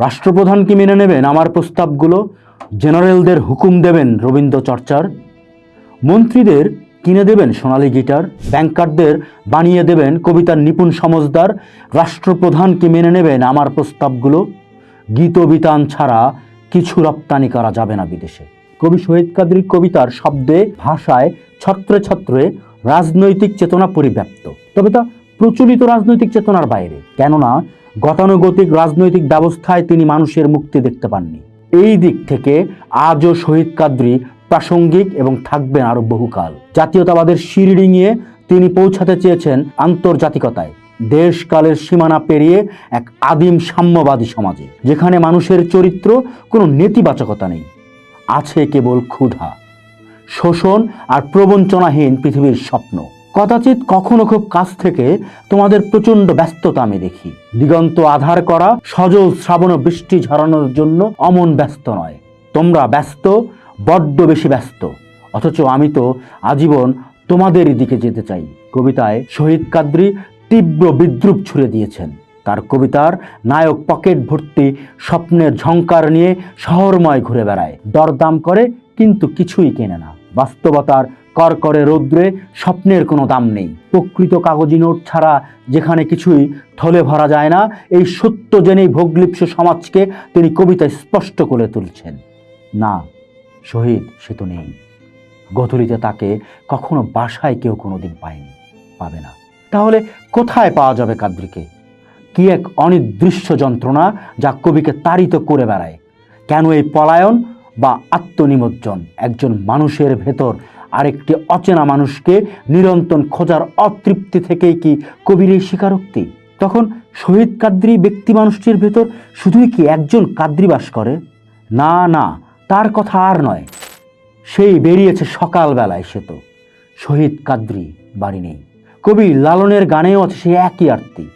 রাষ্ট্রপ্রধান কি মেনে নেবেন? আমার প্রস্তাবগুলো জেনারেলদের হুকুম দেবেন রবীন্দ্র চর্চার। মন্ত্রীদের কিনে দেবেন সোনালী গিটার। ব্যাংকারদের বানিয়ে দেবেন কবিতার নিপুণ সমজদার। রাষ্ট্রপ্রধান কি মেনে নেবেন? আমার প্রস্তাবগুলো গীতবিতান ছাড়া কিছু রপ্তানি করা যাবে না বিদেশে। কবি শহীদ কাদরী কবিতার শব্দে, ভাষায় ছত্রে ছত্রে রাজনৈতিক চেতনা পরিব্যাপ্ত। তবে তা প্রচলিত রাজনৈতিক চেতনার বাইরে। কেননা গতানুগতিক রাজনৈতিক ব্যবস্থায় তিনি মানুষের মুক্তি দেখতে পাননি। এই দিক থেকে আজও শহীদ কাদরী প্রাসঙ্গিক এবং থাকবেন আরও বহুকাল। জাতীয়তাবাদের সিঁড়ি ডিঙিয়ে তিনি পৌঁছাতে চেয়েছেন আন্তর্জাতিকতায়। দেশকালের সীমানা পেরিয়ে এক আদিম সাম্যবাদী সমাজে, যেখানে মানুষের চরিত্র কোনো নেতিবাচকতা নেই। আছে কেবল ক্ষুধা, শোষণ আর প্রবঞ্চনাহীন পৃথিবীর স্বপ্ন। কদাচিৎ কখনো খুব কাছ থেকে তোমাদের প্রচণ্ড ব্যস্ততা আমি দেখি। দিগন্ত আধার করা, সজল শ্রাবণ বৃষ্টি ঝরানোর জন্য অমন ব্যস্ত নয়। তোমরা ব্যস্ত, বড্ড বেশি ব্যস্ত। অথচ আমি তো আজীবন তোমাদেরই দিকে যেতে চাই। কবিতায় শহীদ কাদ্রি তীব্র বিদ্রুপ ছুড়ে দিয়েছেন। তার কবিতার নায়ক পকেট ভর্তি স্বপ্নের ঝংকার নিয়ে শহরময় ঘুরে বেড়ায়। দরদাম করে কিন্তু কিছুই কেনে না। বাস্তবতার করকরে রৌদ্রে, স্বপ্নের কোনো দাম নেই। প্রকৃত কাগজি নোট ছাড়া যেখানে কিছুই থলে ভরা যায় না, এই সত্য জেনেই ভোগলিপ্স সমাজকে তিনি কবিতায় স্পষ্ট করে তুলছেন। না, শহীদ সে তো নেই। গধূলিতে তাকে কখনো বাসায় কেউ কোনোদিন পায়নি, পাবে না। তাহলে কোথায় পাওয়া যাবে কাদ্রিকে? কি এক অনিদৃশ্য যন্ত্রণা যা কবিকে তাড়িত করে বেড়ায়? কেন এই পলায়ন বা আত্মনিমজ্জন একজন মানুষের ভেতর আরেকটি অচেনা মানুষকে নিরন্তর খোঁজার অতৃপ্তি থেকেই কি কবির এই স্বীকারোক্তি? তখন শহীদ কাদ্রি ব্যক্তি মানুষটির ভেতর শুধুই কি একজন কাদ্রি বাস করে? না না, তার কথা আর নয়। সেই বেরিয়েছে সকালবেলায় সে তো। শহীদ কাদ্রি বাড়ি নেই। কবি লালনের গানেও আছে সেই একই আরতি।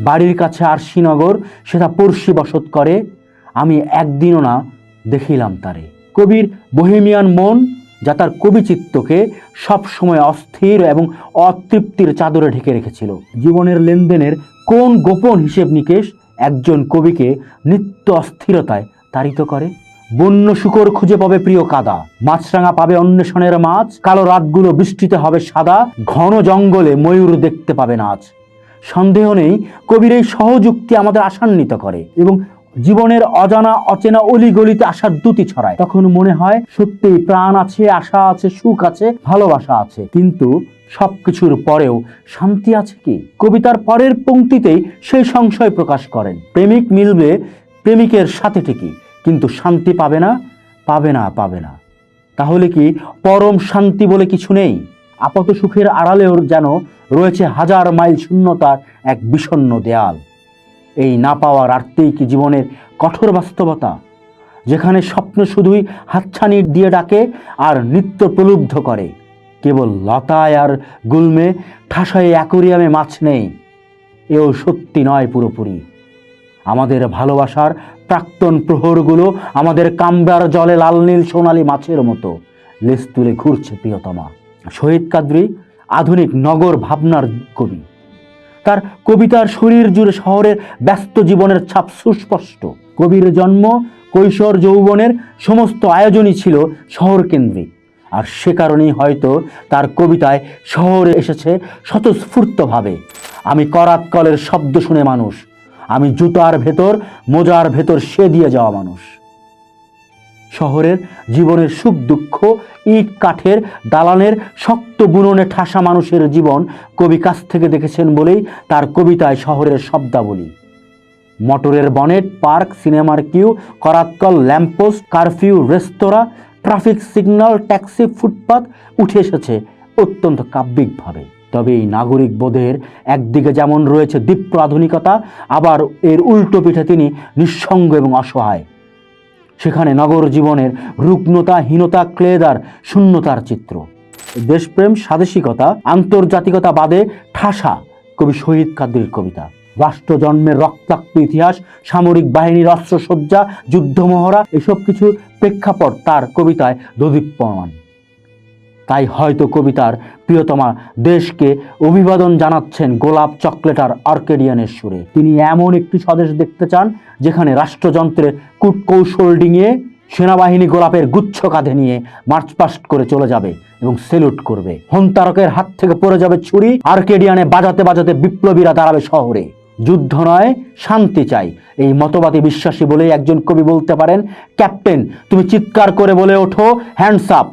বাড়ির কাছে আর শ্রীনগর সেটা পড়শি বসত করে। আমি একদিনও না দেখিলাম তারে। কবির বহেমিয়ান মন যা তার কবিচিত্তকে সবসময় অস্থির এবং অতৃপ্তির চাদরে ঢেকে রেখেছিল। জীবনের লেনদেনের কোন গোপন হিসেব নিকেশ একজন কবিকে নিত্য অস্থিরতায় তাড়িত করে? বন্য শুকর খুঁজে পাবে প্রিয় কাদা, মাছরাঙা পাবে অন্বেষণের মাছ, কালো রাতগুলো বৃষ্টিতে হবে সাদা, ঘন জঙ্গলে ময়ূর দেখতে পাবে নাচ। সন্দেহ নেই, কবির এই সহযুক্তি আমাদের আশান্বিত করে এবং জীবনের অজানা, অচেনা অলিগলিতে আসার দুটি ছড়ায়। তখন মনে হয়, সত্যি প্রাণ আছে, আশা আছে, সুখ আছে, ভালোবাসা আছে। কিন্তু সবকিছুর পরেও শান্তি আছে কি? কবিতার পরের পংক্তিতেই সেই সংশয় প্রকাশ করেন। প্রেমিক মিলবে প্রেমিকের সাথে ঠিকই, কিন্তু শান্তি পাবে না পাবে না পাবে না। তাহলে কি পরম শান্তি বলে কিছু নেই? আপাত সুখের আড়ালেও যেন রয়েছে হাজার মাইল শূন্যতার এক বিষণ্ণ দেয়াল। এই না পাওয়ার আর্থিক জীবনের কঠোর বাস্তবতা, যেখানে স্বপ্ন শুধুই হাতছানি দিয়ে ডাকে আর নিত্য প্রলুব্ধ করে। কেবল লতায় আর গুলমে, ঠাসায় অ্যাকোরিয়ামে মাছ নেই। এও সত্যি নয় পুরোপুরি। আমাদের ভালোবাসার প্রাক্তন প্রহরগুলো আমাদের কামবার জলে লাল নীল সোনালি মাছের মতো। লেজ তুলে ঘুরছে প্রিয়তমা। শহীদ কাদ্রি, আধুনিক নগর ভাবনার কবি। তার কবিতার শরীর জুড়ে শহরের ব্যস্ত জীবনের ছাপ সুস্পষ্ট। কবির জন্ম, কৈশোর, যৌবনের সমস্ত আয়োজনই ছিল শহর কেন্দ্রিক আর সে কারণেই হয়তো তার কবিতায় শহরে এসেছে স্বতঃস্ফূর্তভাবে। আমি করাত কলের শব্দ শুনে মানুষ। আমি জুতার ভেতর, মোজার ভেতর সে দিয়ে যাওয়া মানুষ। শহরের জীবনের সুখ দুঃখ, ইট, কাঠের, দালানের শক্ত বুননে ঠাসা মানুষের জীবন কবি কাছ থেকে দেখেছেন বলেই তার কবিতায় শহরের শব্দাবলী। মোটরের বনেট, পার্ক, সিনেমার কিউ, করাতকল ল্যাম্পোস্ট কারফিউ, রেস্তোরাঁ, ট্রাফিক সিগন্যাল, ট্যাক্সি ফুটপাথ উঠে এসেছে অত্যন্ত কাব্যিকভাবে। তবে এই নাগরিক বোধের একদিকে যেমন রয়েছে দীপ্ত আধুনিকতা, আবার এর উল্টো পিঠে তিনি নিঃসঙ্গ এবং অসহায়। সেখানে নগর জীবনের রুগ্নতা হীনতা ক্লেদার শূন্যতার চিত্র। দেশপ্রেম, স্বাদেশিকতা আন্তর্জাতিকতা বাদে ঠাসা কবি শহীদ কাদ্রির কবিতা। রাষ্ট্রজন্মের রক্তাক্ত ইতিহাস, সামরিক বাহিনীর অস্ত্রসজ্জা, যুদ্ধমহড়া, এসব কিছু প্রেক্ষাপট তার কবিতায় দদীপ্যমান তাই হয়তো কবিতার প্রিয়তমা দেশকে অভিবাদন জানাচ্ছেন গোলাপ চকলেটার আর্কেডিয়ানের সুরে। তিনি এমন একটি স্বদেশ দেখতে চান, যেখানে রাষ্ট্রযন্ত্রের কূটকৌশল ডিঙিয়ে সেনাবাহিনী গোলাপের গুচ্ছ কাঁধে নিয়ে মার্চ পাস্ট করে চলে যাবে এবং সেলুট করবে। হন্তারকের হাত থেকে পড়ে যাবে ছুরি, আর্কেডিয়ানে বাজাতে বাজাতে বিপ্লবীরা দাঁড়াবে শহরে। যুদ্ধ নয়, শান্তি চাই। এই মতবাদী বিশ্বাসী বলেই একজন কবি বলতে পারেন, ক্যাপ্টেন, তুমি চিৎকার করে বলে ওঠো হ্যান্ডস আপ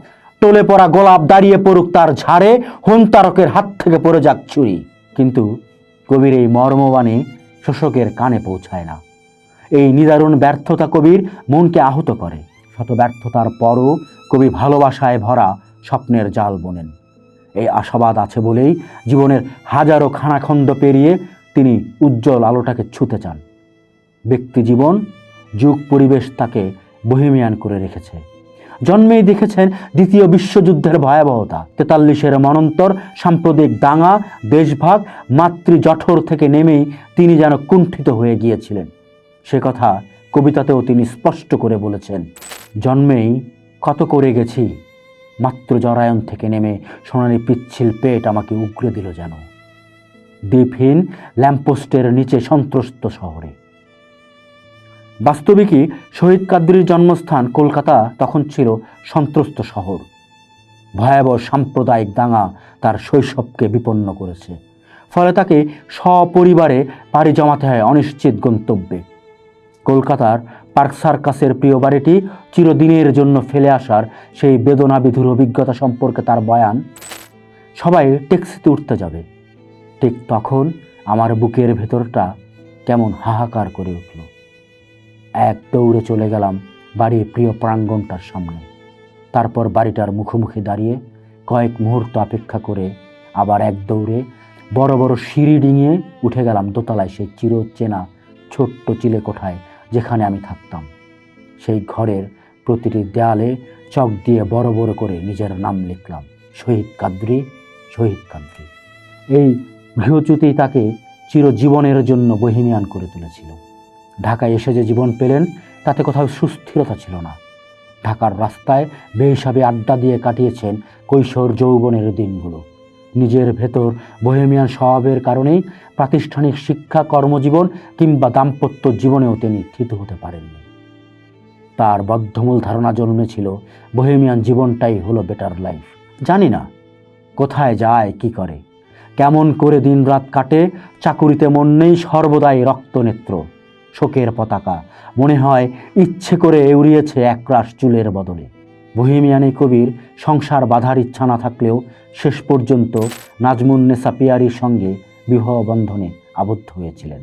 টলে পড়া গোলাপ দাঁড়িয়ে পড়ুক তার ঝাড়ে হন্তারকের হাত থেকে পড়ে যাক ছুরি কিন্তু কবির এই মর্মবাণী শোষকের কানে পৌঁছায় না। এই নিদারুণ ব্যর্থতা কবির মনকে আহত করে। শত ব্যর্থতার পরও কবি ভালোবাসায় ভরা স্বপ্নের জাল বোনেন। এই আশাবাদ আছে বলেই জীবনের হাজারো খানাখণ্ড পেরিয়ে তিনি উজ্জ্বল আলোটাকে ছুতে চান। ব্যক্তি জীবন, যুগ পরিবেশ তাকে বহিমিয়ান করে রেখেছে। জন্মেই দেখেছেন দ্বিতীয় বিশ্বযুদ্ধের ভয়াবহতা। তেতাল্লিশের মনন্তর সাম্প্রতিক দাঙ্গা, দেশভাগ, মাতৃ জঠর থেকে নেমেই তিনি যেন কুণ্ঠিত হয়ে গিয়েছিলেন। সে কথা কবিতাতেও তিনি স্পষ্ট করে বলেছেন, জন্মেই কত করে গেছি মাত্র জরায়ন থেকে নেমে সোনালি পিচ্ছিল পেট আমাকে উগড়ে দিল যেন। দ্বীপহীন ল্যাম্পোস্টের নিচে সন্ত্রস্ত শহরে। বাস্তবিকই শহীদ কাদ্রির জন্মস্থান কলকাতা তখন ছিল সন্ত্রস্ত শহর। ভয়াবহ সাম্প্রদায়িক দাঙ্গা তার শৈশবকে বিপন্ন করেছে। ফলে তাকে সপরিবারে পাড়ি জমাতে হয় অনিশ্চিত গন্তব্যে। কলকাতার পার্ক সার্কাসের প্রিয় বাড়িটি চিরদিনের জন্য ফেলে আসার সেই বেদনা বিধুর অভিজ্ঞতা সম্পর্কে তার বয়ান, সবাই ট্যাক্সিতে উঠতে যাবে। ঠিক তখন আমার বুকের ভেতরটা কেমন হাহাকার করে উঠল। এক দৌড়ে চলে গেলাম বাড়ির প্রিয় প্রাঙ্গণটার সামনে। তারপর বাড়িটার মুখোমুখি দাঁড়িয়ে কয়েক মুহূর্ত অপেক্ষা করে আবার এক দৌড়ে বড় বড় সিঁড়ি ডিঙিয়ে উঠে গেলাম দোতলায় সেই চিরচেনা ছোট্ট চিলে কোঠায় যেখানে আমি থাকতাম। সেই ঘরের প্রতিটি দেয়ালে চক দিয়ে বড় বড় করে নিজের নাম লিখলাম, শহীদ কাদ্রি শহীদ কাদ্রি। এই গৃহচ্যুতি তাকে চিরজীবনের জন্য বহিমিয়ান করে তুলেছিল। ঢাকায় এসে যে জীবন পেলেন, তাতে কোথাও সুস্থিরতা ছিল না। ঢাকার রাস্তায় বেহিসাবে আড্ডা দিয়ে কাটিয়েছেন কৈশোর যৌবনের দিনগুলো। নিজের ভেতর বহেমিয়ান স্বভাবের কারণেই প্রাতিষ্ঠানিক শিক্ষা, কর্মজীবন কিংবা দাম্পত্য জীবনেও তিনি থিত হতে পারেননি। তার বদ্ধমূল ধারণা জন্মেছিল বহেমিয়ান জীবনটাই হলো বেটার লাইফ জানি না, কোথায় যায়, কি করে, কেমন করে দিনরাত কাটে, চাকুরিতে মন নেই, সর্বদাই রক্তনেত্র। শোকের পতাকা। মনে হয় ইচ্ছে করে উড়িয়েছে একরাশ চুলের বদলে। বহিমিয়ানি কবির সংসার বাধার ইচ্ছা না থাকলেও শেষ পর্যন্ত নাজমুন্নেসা পিয়ারির সঙ্গে বিবাহ বন্ধনে আবদ্ধ হয়েছিলেন।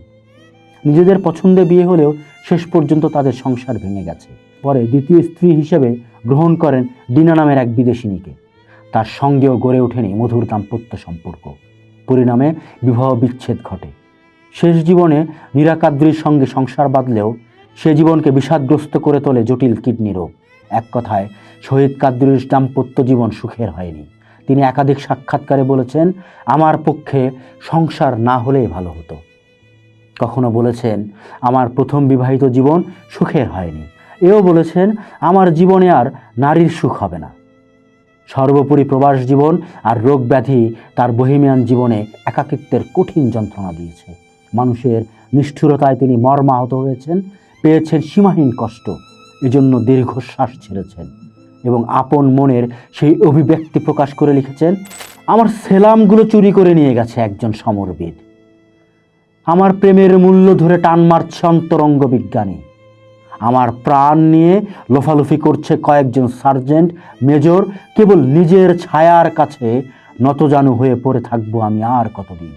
নিজেদের পছন্দে বিয়ে হলেও শেষ পর্যন্ত তাদের সংসার ভেঙে গেছে। পরে দ্বিতীয় স্ত্রী হিসেবে গ্রহণ করেন ডিনা নামের এক বিদেশিনীকে। তার সঙ্গেও গড়ে ওঠেনি মধুর দাম্পত্য সম্পর্ক। পরিণামে বিবাহ বিচ্ছেদ ঘটে। শেষ জীবনে নিরাকাদ্রির সঙ্গে সংসার বাঁধলেও সে জীবনকে বিষাদগ্রস্ত করে তোলে জটিল কিডনি রোগ এক কথায়, শহীদ কাদ্রির দাম্পত্য জীবন সুখের হয়নি। তিনি একাধিক সাক্ষাৎকারে বলেছেন, আমার পক্ষে সংসার না হলেই ভালো হতো। কখনো বলেছেন, আমার প্রথম বিবাহিত জীবন সুখের হয়নি। এও বলেছেন, আমার জীবনে আর নারীর সুখ হবে না। সর্বোপরি প্রবাস জীবন আর রোগ ব্যাধি তার বহিমিয়ান জীবনে একাকিত্বের কঠিন যন্ত্রণা দিয়েছে। মানুষের নিষ্ঠুরতায় তিনি মর্মাহত হয়েছেন, পেয়েছেন সীমাহীন কষ্ট, এজন্য দীর্ঘশ্বাস ছেড়েছেন এবং আপন মনের সেই অভিব্যক্তি প্রকাশ করে লিখেছেন, আমার সেলামগুলো চুরি করে নিয়ে গেছে একজন সমরবিদ। আমার প্রেমের মূল্য ধরে টান মারছে অন্তরঙ্গ বিজ্ঞানী। আমার প্রাণ নিয়ে লোফালুফি করছে কয়েকজন সার্জেন্ট, মেজর, কেবল নিজের ছায়ার কাছে নতজানু হয়ে পড়ে থাকব আমি আর কতদিন?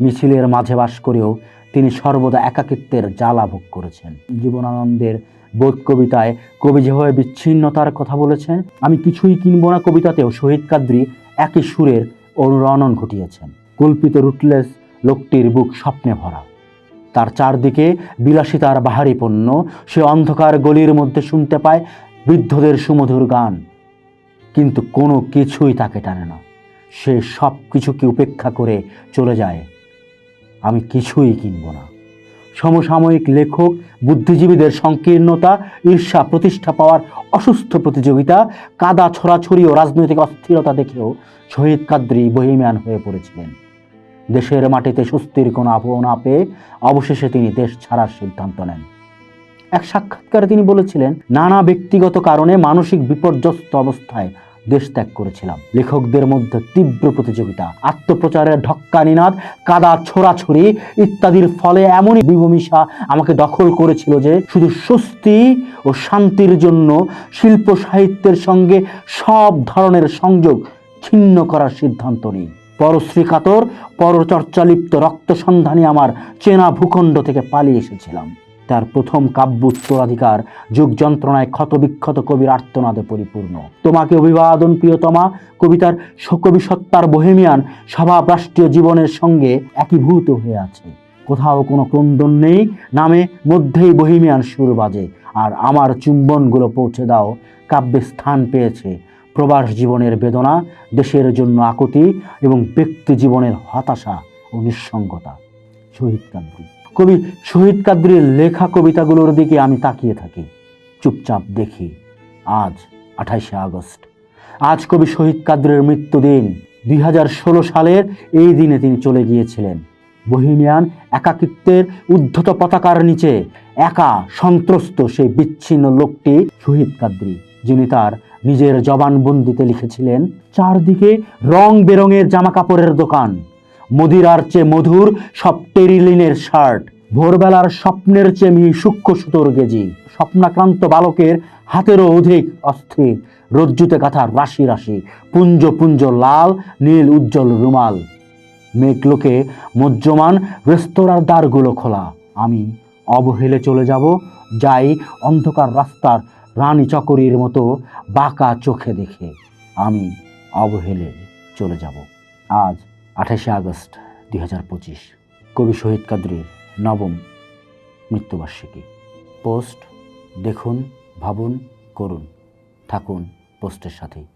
মিছিলের মাঝে বাস করেও তিনি সর্বদা একাকিত্বের জ্বালা ভোগ করেছেন। জীবনানন্দের বোধ কবিতায় কবি যেভাবে বিচ্ছিন্নতার কথা বলেছেন, আমি কিছুই কিনব না কবিতাতেও শহীদ কাদ্রি একই সুরের অনুরণন ঘটিয়েছেন। কল্পিত রুটলেস লোকটির বুক স্বপ্নে ভরা। তার চারদিকে বিলাসিতার বাহারি পণ্য, সে অন্ধকার গলির মধ্যে শুনতে পায় বৃদ্ধদের সুমধুর গান। কিন্তু কোনো কিছুই তাকে টানে না। সে সব কিছুকে উপেক্ষা করে চলে যায় আমি কিছুই কিনব না। সমসাময়িক লেখক, বুদ্ধিজীবীদের সংকীর্ণতা, ঈর্ষা, প্রতিষ্ঠা পাওয়ার অসুস্থ প্রতিযোগিতা, কাদা ছড়াছড়ি ও রাজনৈতিক অস্থিরতা দেখেও শহীদ কাদ্রি বহিমিয়ান হয়ে পড়েছিলেন। দেশের মাটিতে স্বস্তির কোনো আবহ না পেয়ে অবশেষে তিনি দেশ ছাড়ার সিদ্ধান্ত নেন। এক সাক্ষাৎকারে তিনি বলেছিলেন, নানা ব্যক্তিগত কারণে মানসিক বিপর্যস্ত অবস্থায় দেশ ত্যাগ করেছিলাম। লেখকদের মধ্যে তীব্র প্রতিযোগিতা, আত্মপ্রচারের ঢক্কা নিনাদ, কাদা ছোড়াছড়ি ইত্যাদির ফলে এমনই বিভূমিশা আমাকে দখল করেছিল যে শুধু স্বস্তি ও শান্তির জন্য শিল্প সাহিত্যের সঙ্গে সব ধরনের সংযোগ ছিন্ন করার সিদ্ধান্ত নিই। পরশ্রী কাতর পরচর্চালিপ্ত রক্তসন্ধানী আমার চেনা ভূখণ্ড থেকে পালিয়ে এসেছিলাম। তার প্রথম কাব্য উত্তরাধিকার যুগ যন্ত্রণায় ক্ষতবিক্ষত কবির আর্তনাদে পরিপূর্ণ। তোমাকে অভিবাদন, প্রিয়তমা, কবিতার কবি সত্তার বহেমিয়ান স্বভাব রাষ্ট্রীয় জীবনের সঙ্গে একীভূত হয়ে আছে। কোথাও কোনো ক্রন্দন নেই, নামে মধ্যেই বহিমিয়ান সুর বাজে, আর আমার চুম্বনগুলো পৌঁছে দাও, কাব্যে স্থান পেয়েছে। প্রবাস জীবনের বেদনা, দেশের জন্য আকুতি এবং ব্যক্তি জীবনের হতাশা ও নিঃসঙ্গতা। শহীদ কাব্রী কবি শহীদ কাদ্রির লেখা কবিতাগুলোর দিকে আমি তাকিয়ে থাকি। চুপচাপ দেখি, আজ আঠাইশে আগস্ট। আজ কবি শহীদ কাদ্রের মৃত্যুদিন, দুই হাজার ষোলো সালের এই দিনে তিনি চলে গিয়েছিলেন। বহিমিয়ান একাকিত্বের উদ্ধত পতাকার নিচে একা সন্ত্রস্ত সেই বিচ্ছিন্ন লোকটি শহীদ কাদ্রি, যিনি তার নিজের জবানবন্দিতে লিখেছিলেন, চারদিকে রং বেরঙের জামা কাপড়ের দোকান মদিরার চেয়ে মধুর সব টেরিলিনের শার্ট। ভোরবেলার স্বপ্নের চেয়ে মিহি সূক্ষ্ম সুতোর গেজি। স্বপ্নাক্রান্ত বালকের হাতেরও অধিক অস্থির রজ্জুতে কাঁথা রাশি রাশি। পুঞ্জ পুঞ্জ লাল, নীল উজ্জ্বল রুমাল। মেঘলোকে মজ্জমান রেস্তোরাঁর দ্বারগুলো খোলা। আমি অবহেলে চলে যাব, যাই অন্ধকার রাস্তার রানী চকরির মতো বাঁকা চোখে দেখে। আমি অবহেলে চলে যাব। আজ আঠাশে আগস্ট দুই হাজার পঁচিশ, কবি শহীদ কাদরির নবম মৃত্যুবার্ষিকী। পোস্ট দেখুন, ভাবুন, করুন। থাকুন পোস্টের সাথেই।